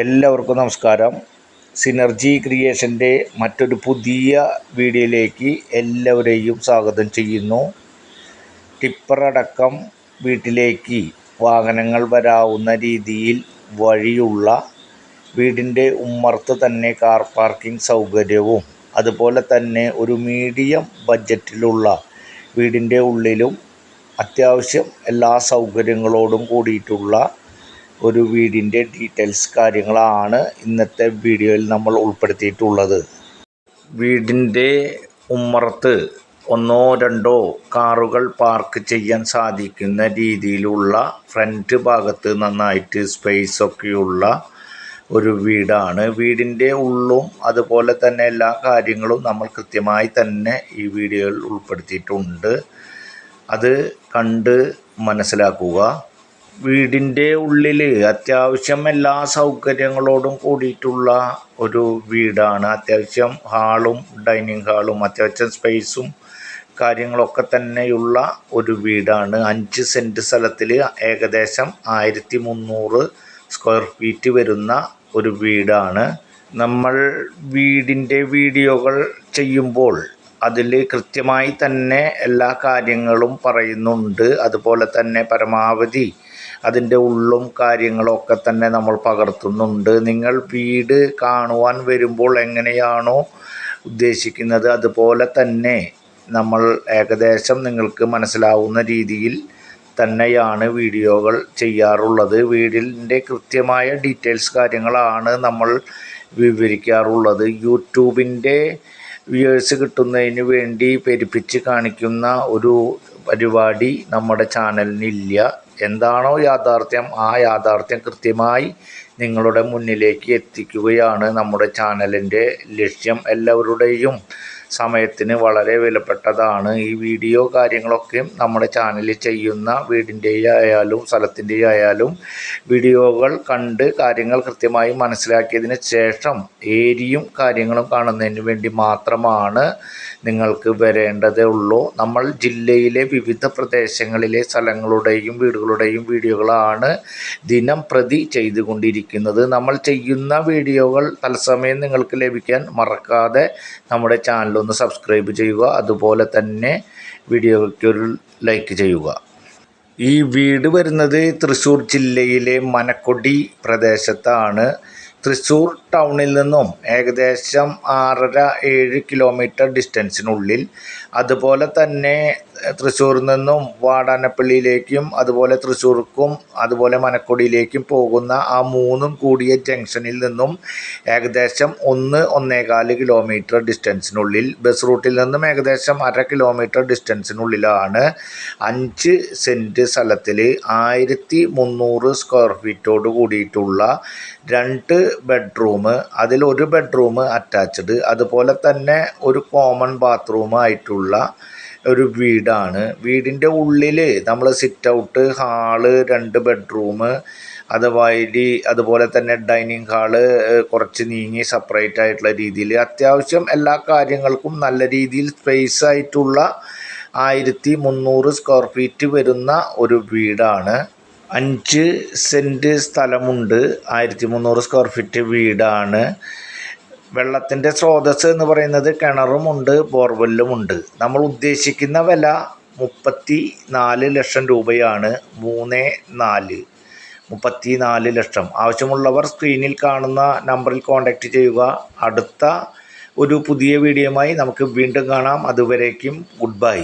എല്ലാവർക്കും നമസ്കാരം. സിനർജി ക്രിയേഷന്റെ മറ്റൊരു പുതിയ വീഡിയോയിലേക്ക് എല്ലാവരെയും സ്വാഗതം ചെയ്യുന്നു. ടിപ്പറടക്കം വീട്ടിലേക്ക് വാഹനങ്ങൾ വരാവുന്ന രീതിയിൽ വഴിയുള്ള വീടിന്റെ ഉമ്മർത്ത് തന്നെ കാർ പാർക്കിംഗ് സൗകര്യവും അതുപോലെ തന്നെ ഒരു മീഡിയം ബഡ്ജറ്റിലുള്ള വീടിന്റെ ഉള്ളിലും അത്യാവശ്യം എല്ലാ സൗകര്യങ്ങളോടും കൂടിയിട്ടുള്ള ഒരു വീടിന്റെ ഡീറ്റെയിൽസ് കാര്യങ്ങളാണ് ഇന്നത്തെ വീഡിയോയിൽ നമ്മൾ ഉൾപ്പെടുത്തിയിട്ടുള്ളത്. വീടിന്റെ ഉമ്മറത്ത് ഒന്നോ രണ്ടോ കാറുകൾ പാർക്ക് ചെയ്യാൻ സാധിക്കുന്ന രീതിയിലുള്ള ഫ്രണ്ട് ഭാഗത്ത് നന്നായിട്ട് സ്പേസ് ഒക്കെയുള്ള ഒരു വീടാണ്. വീടിന്റെ ഉള്ളും അതുപോലെ തന്നെ എല്ലാ കാര്യങ്ങളും നമ്മൾ കൃത്യമായി തന്നെ ഈ വീഡിയോയിൽ ഉൾപ്പെടുത്തിയിട്ടുണ്ട്. അത് കണ്ട് മനസ്സിലാക്കുക. വീടിന്റെ ഉള്ളിൽ അത്യാവശ്യം എല്ലാ സൗകര്യങ്ങളോടും കൂടിയിട്ടുള്ള ഒരു വീടാണ്. അത്യാവശ്യം ഹാളും ഡൈനിങ് ഹാളും അത്യാവശ്യം സ്പേസും കാര്യങ്ങളൊക്കെ തന്നെയുള്ള ഒരു വീടാണ്. അഞ്ച് സെന്റ് സ്ഥലത്തിൽ ഏകദേശം ആയിരത്തി മുന്നൂറ് സ്ക്വയർ ഫീറ്റ് വരുന്ന ഒരു വീടാണ്. നമ്മൾ വീടിന്റെ വീഡിയോകൾ ചെയ്യുമ്പോൾ അതിൽ കൃത്യമായി തന്നെ എല്ലാ കാര്യങ്ങളും പറയുന്നുണ്ട്. അതുപോലെ തന്നെ പരമാവധി അതിന്റെ ഉള്ളും കാര്യങ്ങളൊക്കെ തന്നെ നമ്മൾ പകർത്തുന്നുണ്ട്. നിങ്ങൾ വീട് കാണുവാൻ വരുമ്പോൾ എങ്ങനെയാണോ ഉദ്ദേശിക്കുന്നത്? അതുപോലെ തന്നെ നമ്മൾ ഏകദേശം നിങ്ങൾക്ക് മനസ്സിലാവുന്ന രീതിയിൽ തന്നെയാണ് വീഡിയോകൾ ചെയ്യാറുള്ളത്. വീടിന്റെ കൃത്യമായ ഡീറ്റെയിൽസ് കാര്യങ്ങളാണ് നമ്മൾ വിവരിക്കാറുള്ളത്. യൂട്യൂബിന്റെ വ്യൂവേഴ്സ് കിട്ടുന്നതിന് വേണ്ടി പെരുപ്പിച്ച് കാണിക്കുന്ന ഒരു പരിപാടി നമ്മുടെ ചാനലിനില്ല. എന്താണോ യാഥാർത്ഥ്യം ആ യാഥാർത്ഥ്യം കൃത്യമായി നിങ്ങളുടെ മുന്നിലേക്ക് എത്തിക്കുകയാണ് നമ്മുടെ ചാനലിന്റെ ലക്ഷ്യം എല്ലാവരുടെയും. സമയത്തിന് വളരെ വിലപ്പെട്ടതാണ്. ഈ വീഡിയോ കാര്യങ്ങളൊക്കെ നമ്മുടെ ചാനലിൽ ചെയ്യുന്ന വീടിന്റെ ആയാലും സ്ഥലത്തിന്റെ ആയാലും വീഡിയോകൾ കണ്ട് കാര്യങ്ങൾ കൃത്യമായി മനസ്സിലാക്കിയതിന് ശേഷം ഏരിയും കാര്യങ്ങളും കാണുന്നതിന് വേണ്ടി മാത്രമാണ് നിങ്ങൾക്ക് വരേണ്ടതേ ഉള്ളൂ. നമ്മൾ ജില്ലയിലെ വിവിധ പ്രദേശങ്ങളിലെ സ്ഥലങ്ങളുടെയും വീടുകളുടെയും വീഡിയോകളാണ് ദിനം പ്രതി ചെയ്തുകൊണ്ടിരിക്കുന്നത്. നമ്മൾ ചെയ്യുന്ന വീഡിയോകൾ തത്സമയം നിങ്ങൾക്ക് ലഭിക്കാൻ മറക്കാതെ നമ്മുടെ ചാനലൊന്ന് സബ്സ്ക്രൈബ് ചെയ്യുക. അതുപോലെ തന്നെ വീഡിയോയ്ക്ക് ഒരു ലൈക്ക് ചെയ്യുക. ഈ വീട് വരുന്നത് തൃശ്ശൂർ ജില്ലയിലെ മനക്കൊടി പ്രദേശത്താണ്. തൃശ്ശൂർ ടൗണിൽ നിന്നും ഏകദേശം ആറര ഏഴ് കിലോമീറ്റർ ഡിസ്റ്റൻസിനുള്ളിൽ അതുപോലെ തന്നെ തൃശ്ശൂരിൽ നിന്നും വാടാനപ്പള്ളിയിലേക്കും അതുപോലെ തൃശ്ശൂർക്കും അതുപോലെ മനക്കൊടിയിലേക്കും പോകുന്ന ആ മൂന്നും കൂടിയ ജംഗ്ഷനിൽ നിന്നും ഏകദേശം ഒന്ന് ഒന്നേകാൽ കിലോമീറ്റർ ഡിസ്റ്റൻസിനുള്ളിൽ ബസ് റൂട്ടിൽ നിന്നും ഏകദേശം അര കിലോമീറ്റർ ഡിസ്റ്റൻസിനുള്ളിലാണ് അഞ്ച് സെന്റ് സ്ഥലത്തിൽ ആയിരത്തി മുന്നൂറ് സ്ക്വയർ ഫീറ്റോട് കൂടിയിട്ടുള്ള രണ്ട് ബെഡ്റൂം അതിൽ ഒരു ബെഡ്റൂം അറ്റാച്ച്ഡ് അതുപോലെ തന്നെ ഒരു കോമൺ ബാത്റൂം ആയിട്ടുള്ള ഒരു വീടാണ്. വീടിന്റെ ഉള്ളിൽ നമ്മൾ സിറ്റ് ഔട്ട് ഹാൾ രണ്ട് ബെഡ്റൂം അതുമാതിരി അതുപോലെ തന്നെ ഡൈനിങ് ഹാൾ കുറച്ച് നീങ്ങി സെപ്പറേറ്റ് ആയിട്ടുള്ള രീതിയിൽ. അത്യാവശ്യം എല്ലാ കാര്യങ്ങൾക്കും നല്ല രീതിയിൽ സ്പേസ് ആയിട്ടുള്ള ആയിരത്തി മുന്നൂറ് സ്ക്വയർ ഫീറ്റ് വരുന്ന ഒരു വീടാണ്. അഞ്ച് സെന്റ് സ്ഥലമുണ്ട്. ആയിരത്തി മുന്നൂറ് സ്ക്വയർ ഫീറ്റ് വീടാണ്. വെള്ളത്തിന്റെ സ്രോതസ്സ് എന്ന് പറയുന്നത് കിണറുമുണ്ട് ബോർവെല്ലുമുണ്ട്. നമ്മൾ ഉദ്ദേശിക്കുന്ന വില മുപ്പത്തി നാല് ലക്ഷം രൂപയാണ്. മൂന്ന് നാല്. മുപ്പത്തി നാല് ലക്ഷം. ആവശ്യമുള്ളവർ സ്ക്രീനിൽ കാണുന്ന നമ്പറിൽ കോൺടാക്റ്റ് ചെയ്യുക. അടുത്ത ഒരു പുതിയ വീഡിയോയുമായി നമുക്ക് വീണ്ടും കാണാം. അതുവരേക്കും ഗുഡ് ബൈ